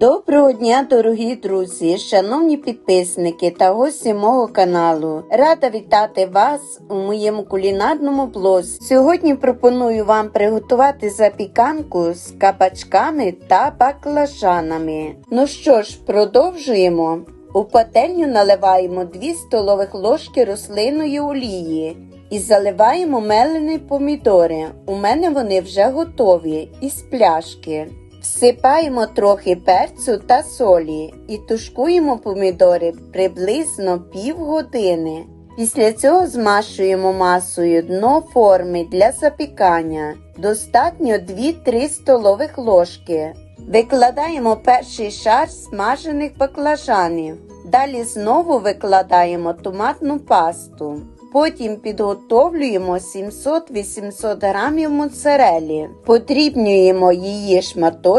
Доброго дня, дорогі друзі, шановні підписники та гості мого каналу. Рада вітати вас у моєму кулінарному блозі. Сьогодні пропоную вам приготувати запіканку з кабачками та баклажанами. Ну що ж, продовжуємо. У пательню наливаємо 2 столових ложки рослинної олії і заливаємо мелені помідори. У мене вони вже готові із пляшки. Всипаємо трохи перцю та солі і тушкуємо помідори приблизно півгодини. Після цього змашуємо масою дно форми для запікання. Достатньо 2-3 столових ложки. Викладаємо перший шар смажених баклажанів. Далі знову викладаємо томатну пасту. Потім підготовлюємо 700-800 грамів моцарелі. Потрібнюємо її шматочками